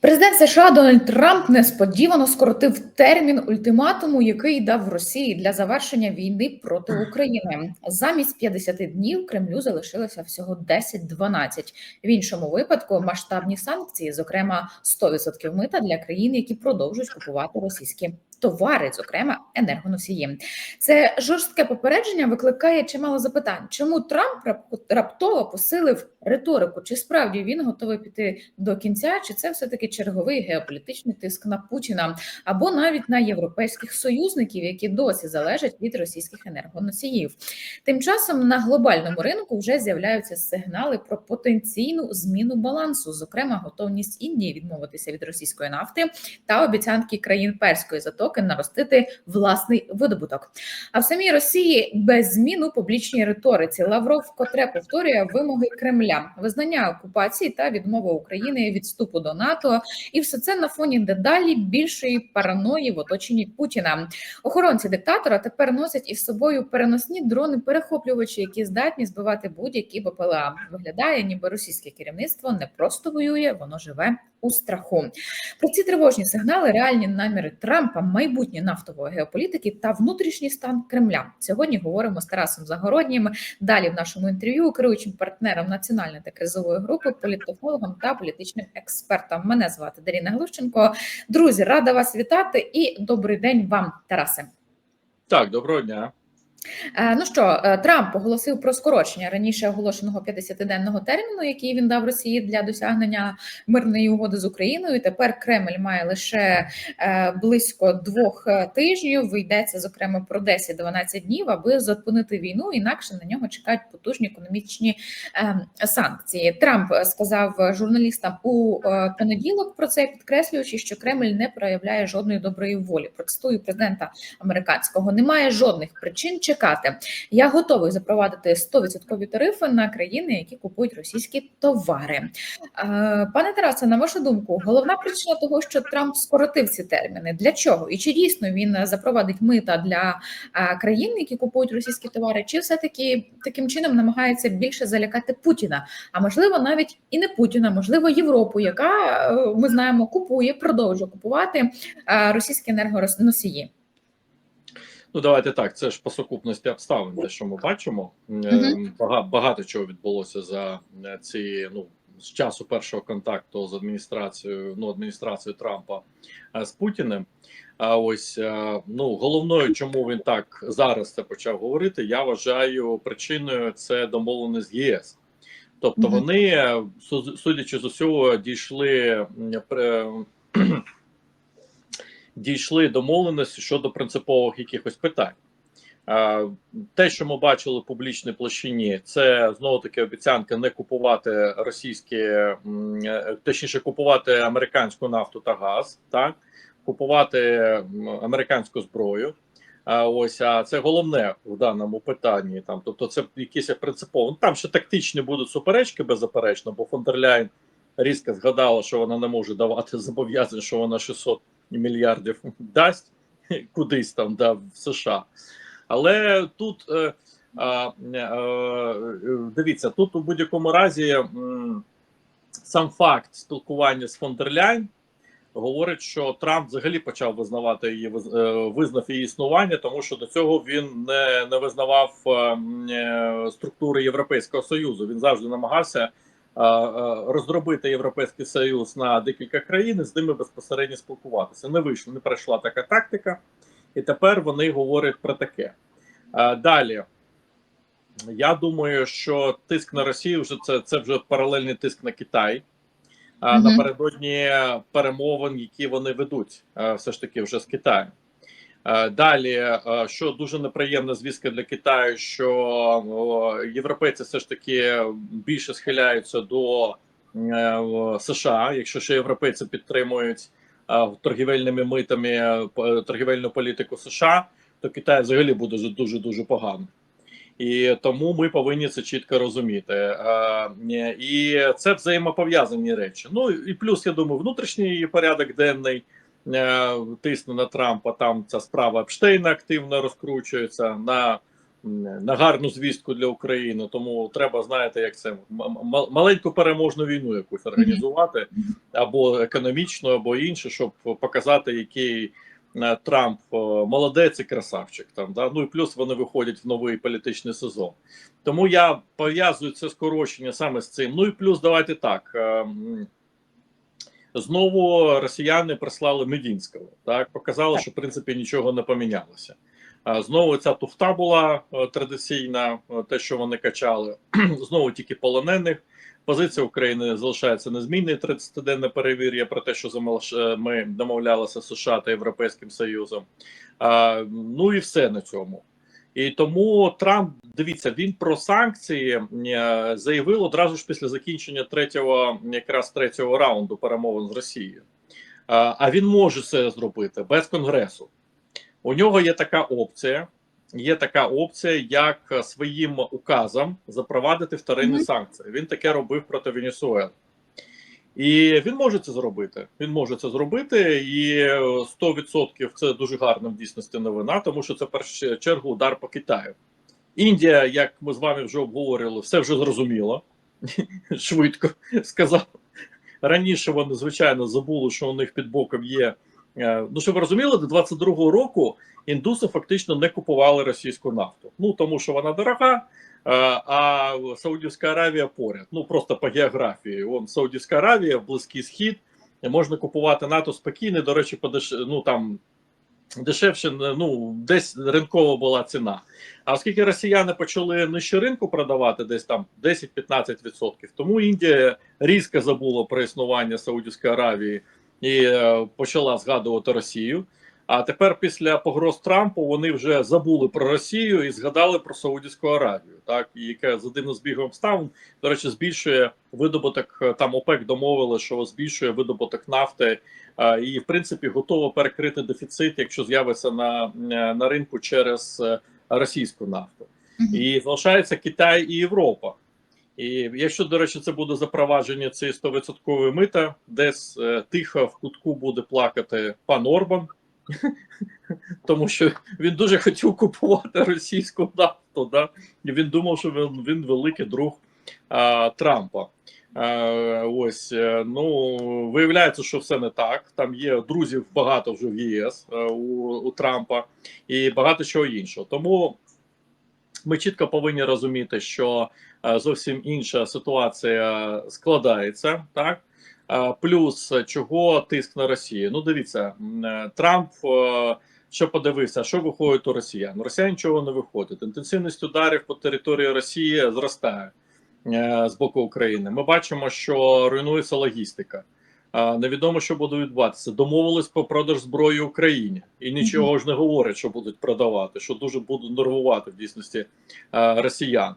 Президент США Дональд Трамп несподівано скоротив термін ультиматуму, який дав Росії для завершення війни проти України. Замість 50 днів Кремлю залишилося всього 10-12. В іншому випадку масштабні санкції, зокрема 100% мита для країн, які продовжують купувати російські товари, зокрема енергоносії. Це жорстке попередження викликає чимало запитань. Чому Трамп раптово посилив риторику? Чи справді він готовий піти до кінця? Чи це все таки черговий геополітичний тиск на Путіна або навіть на європейських союзників, які досі залежать від російських енергоносіїв? Тим часом на глобальному ринку вже з'являються сигнали про потенційну зміну балансу, зокрема готовність Індії відмовитися від російської нафти та обіцянки країн перської затоки наростити власний видобуток. А в самій Росії без змін у публічній риториці Лавров вкотре повторює вимоги Кремля, визнання окупації та відмови України від вступу до НАТО, і все це на фоні дедалі більшої параної в оточенні Путіна. Охоронці диктатора тепер носять із собою переносні дрони-перехоплювачі, які здатні збивати будь-які БПЛА. Виглядає, ніби російське керівництво не просто воює, воно живе у страху. Про ці тривожні сигнали, реальні наміри Трампа, майбутнє нафтової геополітики та внутрішній стан Кремля. Сьогодні говоримо з Тарасом Загороднім. Далі в нашому інтерв'ю керуючим партнером національної та кризової групи, політтехнологом та політичним експертом. Мене звати Даріна Глущенко. Друзі, рада вас вітати і добрий день вам, Тарасе. Так, доброго дня. Е, Ну що, е, Трамп оголосив про скорочення раніше оголошеного 50-денного терміну, який він дав Росії для досягнення мирної угоди з Україною. Тепер Кремль має лише е, близько двох тижнів. Йдеться зокрема про 10-12 днів, аби зупинити війну. Інакше на нього чекають потужні економічні санкції. Трамп сказав журналістам у понеділок про це, підкреслюючи, що Кремль не проявляє жодної доброї волі. Процитую президента американського. Немає жодних причин чекати. Я готовий запровадити 100% тарифи на країни, які купують російські товари. Е, Пане Тарасе, на вашу думку, головна причина того, що Трамп скоротив ці терміни, для чого? І чи дійсно він запровадить мита для е, країн, які купують російські товари, чи все таки таким чином намагається більше залякати Путіна? А можливо, навіть і не Путіна, можливо, Європу, яка е, ми знаємо, купує, продовжує купувати російські енергоносії. Ну давайте так. Це ж по сукупності обставин, те, що ми бачимо. Мгм. Багато, чого відбулося за е, ці ну з часу першого контакту з адміністрацією, ну адміністрацією Трампа е, з Путіним. А ось е, ну головною, чому він так зараз це почав говорити, я вважаю причиною це домовленість з ЄС. Тобто вони, е, судячи з усього, дійшли дійшли домовленості щодо принципових якихось питань. Те, що ми бачили в публічній площині, це знову таки обіцянка не купувати російські, точніше, купувати американську нафту та газ, так купувати американську зброю. Ось а це головне в даному питанні. Там, тобто, це якісь принципово. Там ще тактичні будуть суперечки, беззаперечно, бо фон дер Ляйн різко згадала, що вона не може давати зобов'язань, що вона 600 мільярдів дасть кудись там да, в США. Але тут е, е, е, дивіться, тут у будь-якому разі сам факт спілкування з фон дер Ляйн говорить, що Трамп взагалі почав визнавати її виз- визнав її існування, тому що до цього він не, не визнавав структури Європейського союзу. Він завжди намагався розробити європейський союз на декілька країн і з ними безпосередньо спілкуватися. Не вийшло, не пройшла така тактика, і тепер вони говорять про таке. Далі. Я думаю, що тиск на Росію вже це, це вже паралельний тиск на Китай. Напередодні перемовин, які вони ведуть, все ж таки вже з Китаєм. Е, Далі, е, що дуже неприємна звістка для Китаю, що європейці все ж таки більше схиляються до е, США, якщо ще європейці підтримують торгівельними митами торгівельну політику США, то Китай взагалі буде дуже дуже погано. І тому ми повинні це чітко розуміти. І це взаємопов'язані речі. Ну і плюс, я думаю, внутрішній порядок денний тисне на Трампа. Там ця справа Епштейна активно розкручується на на гарну звістку для України. Тому треба, знаєте, як це маленьку переможну війну якусь організувати, або економічну, або інше, щоб показати, який е, Трамп е, молодець і красавчик. Там да ну і плюс вони виходять в новий політичний сезон. Тому я пов'язую це скорочення саме з цим. Ну і плюс, давайте так. Знову росіяни прислали Медінського. Так показали, що в принципі нічого не помінялося. Знову ця туфта була е, традиційна, е, те, що вони качали. знову тільки полонених. Позиція України залишається незмінною. 30-денне перевір'я про те, що е, ми домовлялися США та Європейським Союзом. Ну і все на цьому. І тому Трамп, дивіться, він про санкції е, заявив одразу ж після закінчення третього, якраз третього раунду перемовин з Росією. А, він може це зробити без конгресу. У нього є така опція. Є така опція, як своїм указом запровадити вторинні Мгм. санкції. Він таке робив проти Венесуели. І він може це зробити. Він може це зробити, і е, 100% це дуже гарна в дійсності новина, тому що це в першу чергу удар по Китаю. Індія, як ми з вами вже обговорили, все вже зрозуміло. Швидко сказав. Раніше вони, звичайно, забули, що у них під боком є. е, Ну, щоб ви розуміли, до 22-го року індуси фактично не купували російську нафту. Ну тому що вона дорога, е, а Саудівська Аравія поряд. Ну просто по географії. Вон Саудівська Аравія, Близький Схід, можна купувати НАТО спокійно. До речі, подеш... ну там дешевше, ну десь ринкова була ціна. А оскільки росіяни почали нижче ринку продавати, десь там 10-15%, тому Індія різко забула про існування Саудівської Аравії і е, почала згадувати Росію. А тепер, після погроз Трампу, вони вже забули про Росію і згадали про Саудівську Аравію, так і яка за дивним збігом обставин, до речі, збільшує видобуток. е, Там ОПЕК домовили, що збільшує видобуток нафти, е, і в принципі готово перекрити дефіцит, якщо з'явиться на, е, на ринку через російську нафту. І залишається Китай і Європа. І якщо, до речі, це буде запровадження цієї 100% мита, десь тихо в кутку буде плакати пан Орбан, тому що він дуже хотів купувати російську нафту. Да? І він думав, що він, він великий друг а, Трампа. А, ось е, ну виявляється, що все не так. Там є друзів багато вже в ЄС е, у, у Трампа і багато чого іншого. Тому ми чітко повинні розуміти, що е, зовсім інша ситуація складається, так плюс е, чого тиск на Росію. Ну, дивіться, е, Трамп. е, Що подивився, що виходить у росіян? У Росіян нічого не виходить. Інтенсивність ударів по території Росії зростає е, з боку України. Ми бачимо, що руйнується логістика. Е, Невідомо, що буде відбуватися. Домовились про продаж зброї Україні, і нічого ж не говорять, що будуть продавати, що дуже будуть нервувати в дійсності е, росіян.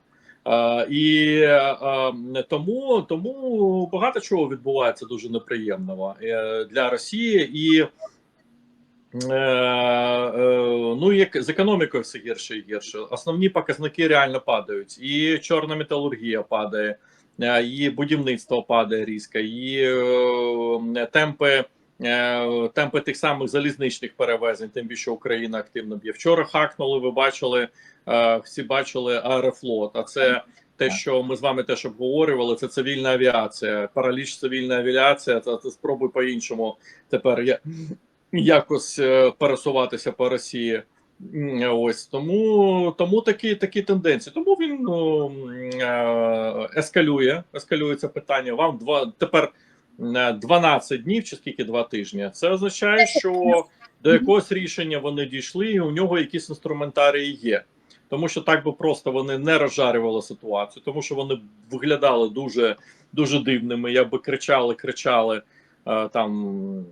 Е, і е, тому, тому багато чого відбувається дуже неприємного е, для Росії і. Ну, як з економікою все гірше і гірше. Основні показники реально падають. І чорна металургія падає, і будівництво падає різко, і темпи, темпи тих самих залізничних перевезень, тим більше Україна активно б'є. Вчора хакнули, ви бачили, е, всі бачили Аерофлот. А це те, що ми з вами теж обговорювали, це цивільна авіація. Параліч цивільна авіація. Це, це спробуй по-іншому тепер я якось е, пересуватися по Росії. Ось тому, тому такі такі тенденції. Тому він ну, е, ескалює, ескалює це питання. Вам два тепер е, 12 днів чи скільки два тижні. Це означає, що до якогось рішення вони дійшли, і у нього якісь інструментарії є. Тому що так би просто вони не розжарювали ситуацію, тому що вони виглядали дуже дуже дивними. Я би кричали, кричали е, там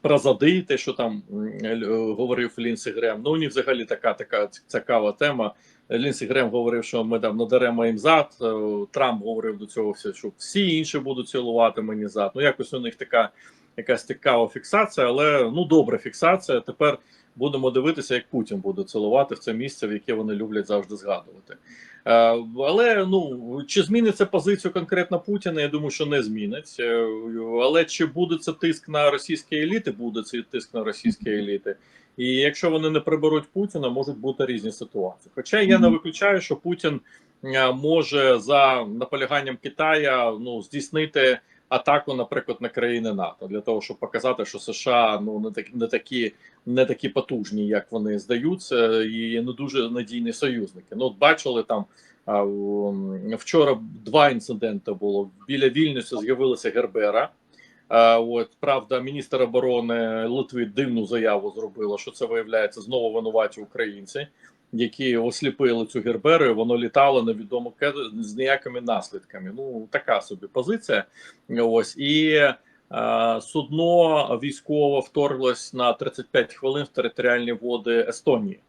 про те, що там е, говорив Лінсі Грем. Ну, них взагалі така така цікава тема. Лінсі Грем говорив, що ми там надаремо їм зад. е, Трамп говорив до цього все, що всі інші будуть цілувати мені зад. Ну, якось у них така якась цікава фіксація, але ну добра фіксація. Тепер будемо дивитися, як Путін буде цілувати в це місце, в яке вони люблять завжди згадувати. Е, але ну чи зміниться позицію конкретно Путіна? Я думаю, що не змінить. Е, але чи буде це тиск на російські еліти? Буде цей тиск на російські еліти. І якщо вони не приберуть Путіна, можуть бути різні ситуації. Хоча я не виключаю, що Путін е, може за наполяганням Китая ну здійснити атаку, наприклад, на країни НАТО для того, щоб показати, що США ну не такі не такі не такі потужні, як вони здаються, і не дуже надійні союзники. Ну, от бачили там вчора два інциденти було. Біля Вільнюса з'явилася Гербера. От правда, міністр оборони Литви дивну заяву зробила, що це виявляється знову винуваті українці, які осліпили цю Герберу. Воно літало невідомо з ніякими наслідками. Ну така собі позиція. Ось і е, судно військово вторглось на 35 хвилин в територіальні води Естонії.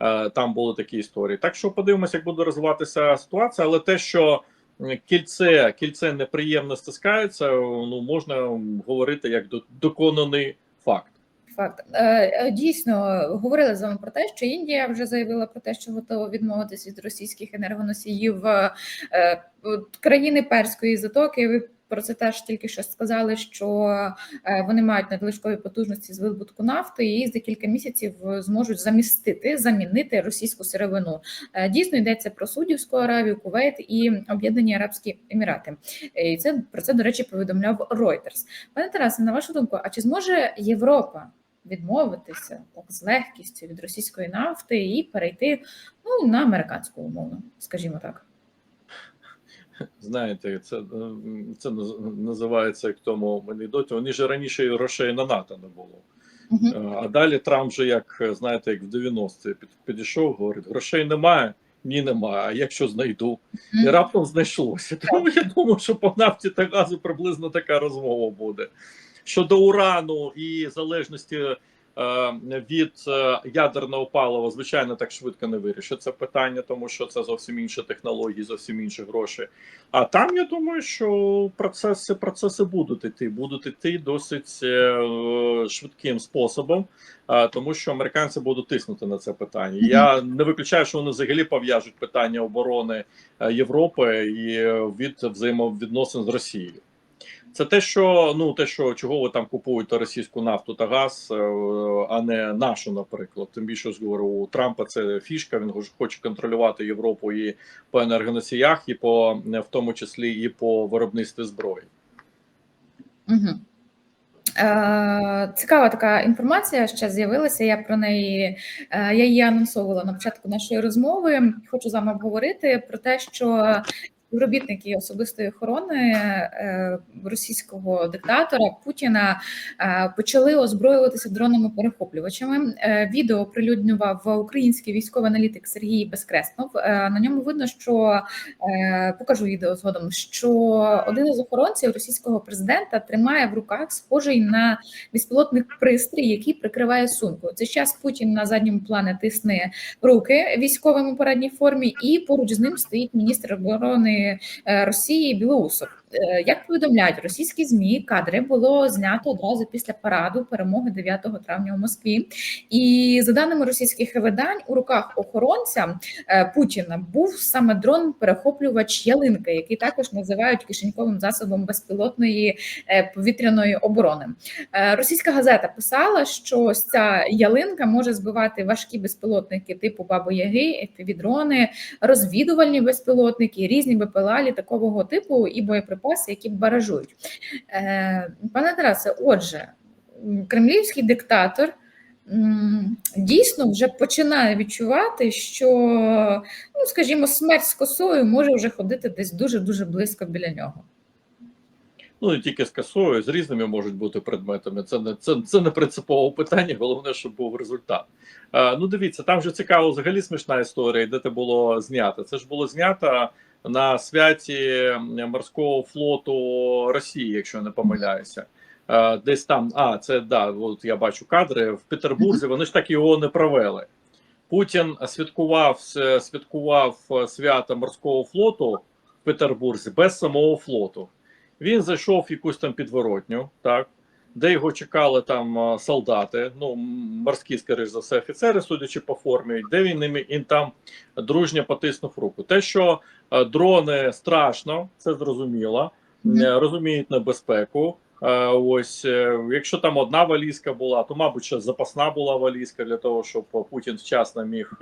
Е, Там були такі історії. Так що подивимося, як буде розвиватися ситуація, але те, що кільце, кільце неприємно стискається, ну можна говорити як до- доконаний факт. Факт Е, е, дійсно говорили з вами про те, що Індія вже заявила про те, що готова відмовитись від російських енергоносіїв е, країни Перської затоки. Ви про це теж тільки що сказали, що вони мають надлишкові потужності з видобутку нафти і за кілька місяців зможуть замістити, замінити російську сировину. Дійсно йдеться про Судівську Аравію, Кувейт і Об'єднані Арабські Емірати. І це про це до речі повідомляв Reuters. Пане Тарасе, на вашу думку, а чи зможе Європа відмовитися так з легкістю від російської нафти і перейти ну на американську умовно, скажімо так? Знаєте, це, е, це називається як тому анекдоті. Вони ж раніше грошей на НАТО не було. Мгм. Е, А далі Трамп же, як е, знаєте, як в 90-ті під, підійшов, говорить: грошей немає, ні, немає. А якщо знайду, і раптом знайшлося. Тому я думаю, що по нафті та газу приблизно така розмова буде. Щодо урану і залежності е, від е, ядерного палива, звичайно, так швидко не вирішить це питання, тому що це зовсім інші технології, зовсім інші гроші. А там я думаю, що процеси процеси будуть іти, будуть іти досить е, швидким способом, тому що американці будуть тиснути на це питання. Я не виключаю, що вони взагалі пов'яжуть питання оборони Європи і від взаємовідносин з Росією. Це те, що ну те, що чого ви там купуєте російську нафту та газ, е, а не нашу, наприклад. Тим більше ж говорю, у Трампа це фішка. Він хоче контролювати Європу і по енергоносіях, і по в тому числі і по виробництві зброї. Угу. Е, цікава така інформація ще з'явилася. Я про неї е, я її анонсовувала на початку нашої розмови. Хочу з вами обговорити про те, що співробітники особистої охорони е, російського диктатора Путіна е, почали озброюватися дронами перехоплювачами. Е, Відео оприлюднював український військовий аналітик Сергій Безкреснов. На ньому видно, що покажу відео згодом, що один із охоронців російського президента тримає в руках схожий на безпілотний пристрій, який прикриває сумку. В цей час Путін на задньому плані тисне руки військовим у парадній формі, і поруч з ним стоїть міністр оборони Росії Білоусов. Е, Як повідомляють російські змі, кадри було знято одразу після параду перемоги 9 травня у Москві. І за даними російських видань, у руках охоронця е, Путіна був саме дрон-перехоплювач ялинка, який також називають кишеньковим засобом безпілотної е, повітряної оборони. Російська газета писала, що ця ялинка може збивати важкі безпілотники типу Бабо Яги, FPV-дрони, розвідувальні безпілотники, різні БПЛА літакового типу і боєприпаси, які баражують. Е, Пане Тарасе, отже, кремлівський диктатор дійсно вже починає відчувати, що, ну скажімо, смерть з косою може вже ходити десь дуже дуже близько біля нього. Ну не тільки з косою, з різними можуть бути предметами. Це не це, це не принципове питання. Головне, щоб був результат. Е, ну дивіться, там вже цікаво взагалі смішна історія, де це було знято. Це ж було знято на святі морського флоту Росії, якщо не помиляюся. Е, десь там, а це да, от я бачу кадри в Петербурзі. Вони ж так його не провели. Путін святкував святкував свято морського флоту в Петербурзі без самого флоту. Він зайшов в якусь там підворотню, так де його чекали там солдати, ну морські, скоріш за все, офіцери, судячи по формі, де він ними їм там дружньо потиснув руку. Те, що дрони страшно, це зрозуміло, е, розуміють небезпеку. Е, Ось е, якщо там одна валізка була, то мабуть ще запасна була валізка для того, щоб Путін вчасно міг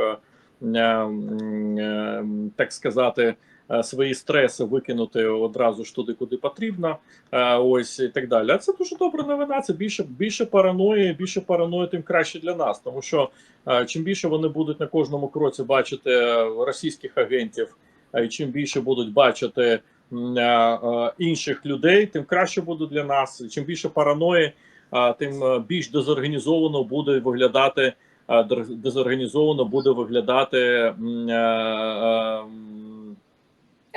так сказати. Е, Свої стреси викинути одразу ж туди, куди потрібно, е, ось і так далі. А це дуже добра новина. Це більше більше параної, більше параної, тим краще для нас. Тому що е, чим більше вони будуть на кожному кроці бачити російських агентів, і чим більше будуть бачити інших людей, тим краще буде для нас. Чим більше параної, тим більш дезорганізовано буде виглядати. Дезорганізовано буде виглядати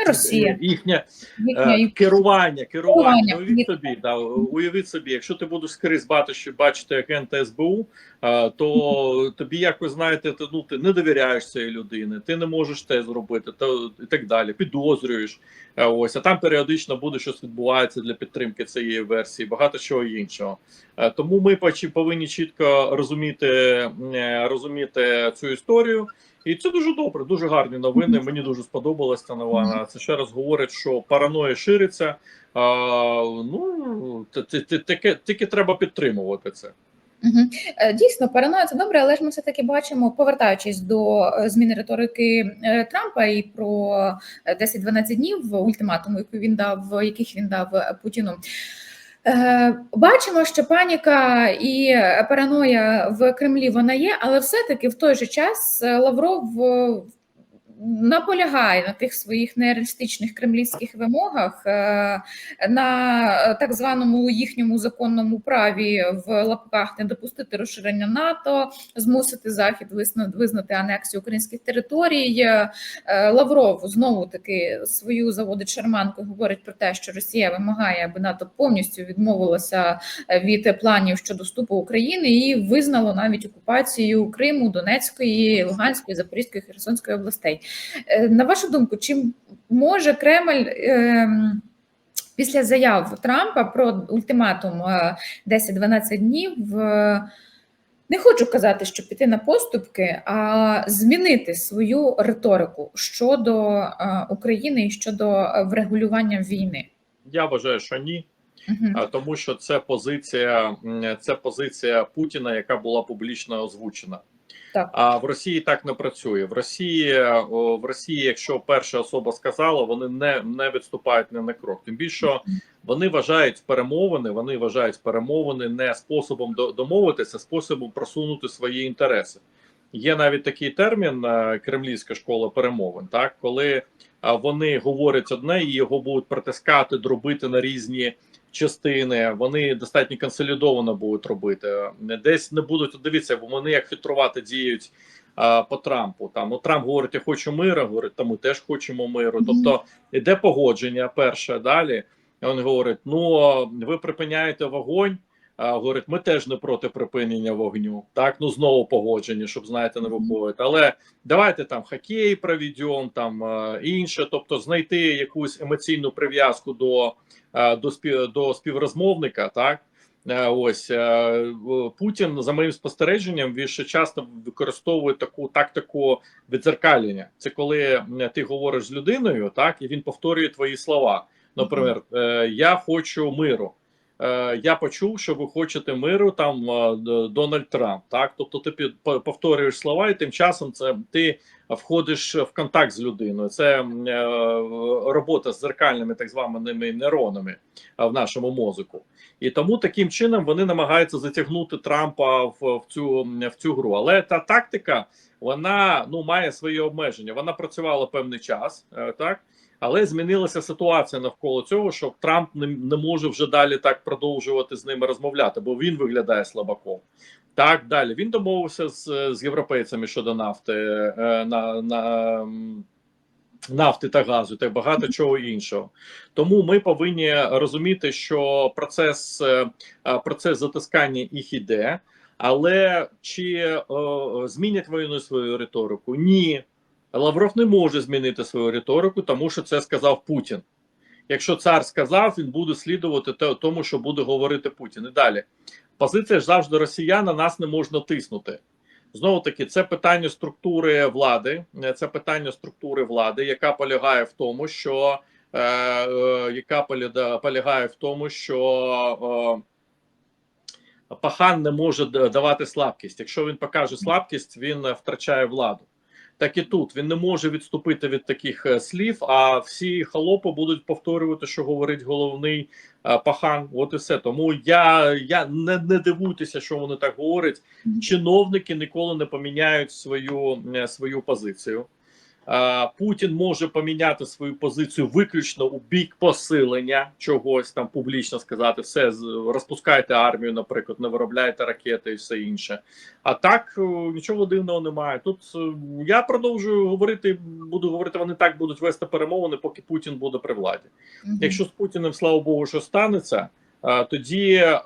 Росія, їхня їхня Е, керування, керування. Керування. Уявіть собі, да, уявіть собі, якщо ти будеш скрізь бачити, бачити агента СБУ, е, то тобі якось знаєте, ти, ну ти не довіряєш цієї людини, ти не можеш те зробити, то і так далі. Підозрюєш. Е, Ось, а там періодично буде щось відбувається для підтримки цієї версії, багато чого іншого. Е, Тому ми повинні чітко розуміти, е, розуміти цю історію. І це дуже добре, дуже гарні новини. Мені дуже сподобалася ця новина. Це ще раз говорить, що параноя шириться. А, ну таке тільки треба підтримувати це. Е, Дійсно, параноя це добре, але ж ми все таки бачимо, повертаючись до е, зміни риторики е, Трампа і про е, 10-12 днів ультиматуму, яку він дав, яких він дав Путіну. Е, Бачимо, що паніка і параноя в Кремлі вона є, але все-таки в той же час е, Лавров е, наполягає на тих своїх нереалістичних кремлівських вимогах, е, на так званому їхньому законному праві в лапках не допустити розширення НАТО, змусити Захід визнати анексію українських територій. Е, Лавров знову таки свою заводить шарманку, говорить про те, що Росія вимагає, аби НАТО повністю відмовилася е, від планів щодо вступу України і визнало навіть окупацію Криму, Донецької, Луганської, Запорізької, Херсонської областей. Е, На вашу думку, чи може Кремль? ем, Після заяв Трампа про ультиматум е, 10-12 днів е, не хочу казати, що піти на поступки, а змінити свою риторику щодо е, України і щодо е, врегулювання війни. Я вважаю, що ні, а, тому що це позиція, це позиція Путіна, яка була публічно озвучена. Так. А в Росії так не працює. В Росії в Росії, якщо перша особа сказала, вони не, не відступають не на крок. Тим більше вони вважають перемовини. Вони вважають перемовини не способом до- домовитися, а способом просунути свої інтереси. Є навіть такий термін е, кремлівська школа перемовин, так коли вони говорять одне і його будуть притискати, дробити на різні частини. Вони достатньо консолідовано будуть робити. Десь не будуть дивіться, бо вони як хитрувати діють а, по Трампу. Там ну Трамп говорить, я хочу миру. Говорить, та ми теж хочемо миру. Тобто іде погодження. Перше далі. Він говорить: ну ви припиняєте вогонь. А, говорить, ми теж не проти припинення вогню. Так, ну знову погодження, щоб знаєте, не виходить. Але давайте там хокей проведемо, там інше, тобто знайти якусь емоційну прив'язку до, е, до, спів, до співрозмовника. Так ось Путін, за моїм спостереженням, він ще часто використовує таку тактику відзеркалення. Це коли ти говориш з людиною, так і він повторює твої слова. Наприклад, е, я хочу миру. Е, Я почув, що ви хочете миру там е, Дональд Трамп. Так, тобто ти повторюєш слова, і тим часом це ти входиш в контакт з людиною. Це е, робота з зеркальними так званими нейронами в нашому мозку. І тому таким чином вони намагаються затягнути Трампа в, в цю в цю гру. Але та тактика вона ну має свої обмеження. Вона працювала певний час, так. Але змінилася ситуація навколо цього, що Трамп не, не може вже далі так продовжувати з ними розмовляти, бо він виглядає слабаком. Так далі він домовився з, з європейцями щодо нафти е, на, на нафти та газу та багато чого іншого. Тому ми повинні розуміти, що процес, е, е, процес затискання їх іде. Але чи е, змінять вони свою риторику? Ні. Лавров не може змінити свою риторику, тому що це сказав Путін. Якщо цар сказав, він буде слідувати тому, що буде говорити Путін. І далі позиція ж завжди росіян на нас не можна тиснути. Знову таки, це питання структури влади, це питання структури влади, яка полягає в тому, що е, е, яка полягає в тому, що е, пахан не може давати слабкість. Якщо він покаже слабкість, він е, втрачає владу. Так і тут він не може відступити від таких е, слів, а всі холопи будуть повторювати, що говорить головний е, пахан. От і все. Тому я, я не, не дивуйтеся, що вони так говорять. Чиновники ніколи не поміняють свою, е, свою позицію. Путін може поміняти свою позицію виключно у бік посилення чогось там публічно сказати, все розпускайте армію, наприклад, не виробляйте ракети і все інше. А так нічого дивного немає. Тут е, я продовжую говорити, буду говорити, вони так будуть вести перемовини, поки Путін буде при владі. Мгм. Якщо з Путіним, слава Богу, що станеться, е, тоді е,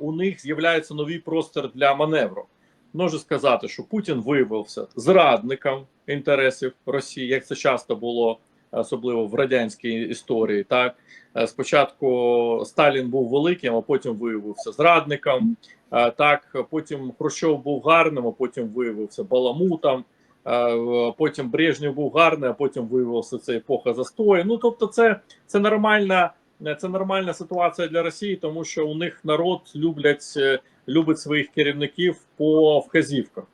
у них з'являється новий простір для маневру. Можу сказати, що Путін виявився зрадником інтересів Росії, як це часто було, особливо в радянській історії. Так Е, спочатку Сталін був великим, а потім виявився зрадником. Е, Так, потім Хрущов був гарним, а потім виявився баламутом. Е, Потім Брежнєв був гарний, а потім виявився це епоха застою. Ну тобто, це, це нормальна. Це нормальна ситуація для Росії, тому що у них народ люблять е, любить своїх керівників по вказівках.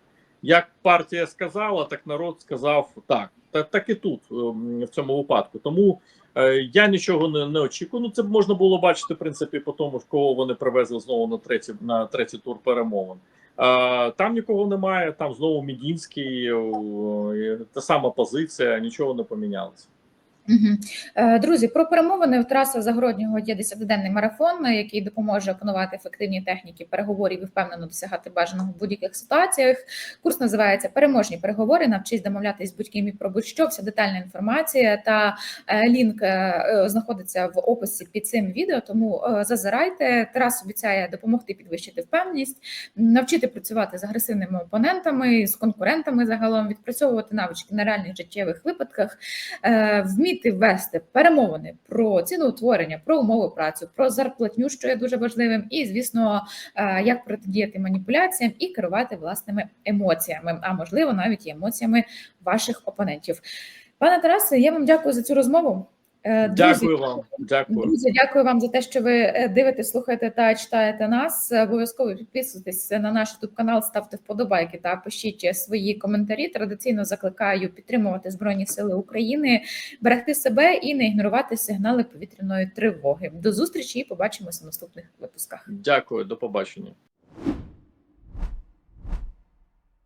Як партія сказала, так народ сказав так. Так, так і тут ем, в цьому випадку. Тому е, я нічого не, не очікую. Ну це можна було бачити в принципі по тому, кого вони привезли знову на третій на третій тур перемовин. Е, там нікого немає. Там знову Мідінський, е, та сама позиція, нічого не помінялося. Е, Друзі, про перемовини в Тараса Загороднього є 10-денний марафон, який допоможе опанувати ефективні техніки переговорів і впевнено досягати бажаного в будь-яких ситуаціях. Курс називається Переможні переговори. Навчись домовлятись з будь-ким про будь-що. Вся детальна інформація та е, лінк е, е, знаходиться в описі під цим відео. Тому е, зазирайте. Тарас обіцяє допомогти підвищити впевненість, навчити працювати з агресивними опонентами, з конкурентами загалом, відпрацьовувати навички на реальних життєвих випадках е, вміти вести перемовини про ціноутворення, про умови праці, про зарплатню, що є дуже важливим, і звісно, е, як протидіяти маніпуляціям і керувати власними емоціями, а можливо, навіть і емоціями ваших опонентів. Пане Тарасе, я вам дякую за цю розмову. Е, друзі, Дякую вам. Дякую. Друзі, дякую вам за те, що ви е, дивитесь, слухаєте та читаєте нас. Обов'язково підписуйтесь на наш youtube канал, ставте вподобайки та пишіть свої коментарі. Традиційно закликаю підтримувати Збройні Сили України, берегти себе і не ігнорувати сигнали повітряної тривоги. До зустрічі і побачимося в наступних випусках. Дякую, до побачення.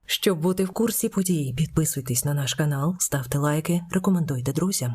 Щоб бути в курсі подій, підписуйтесь на наш канал, ставте лайки, рекомендуйте друзям.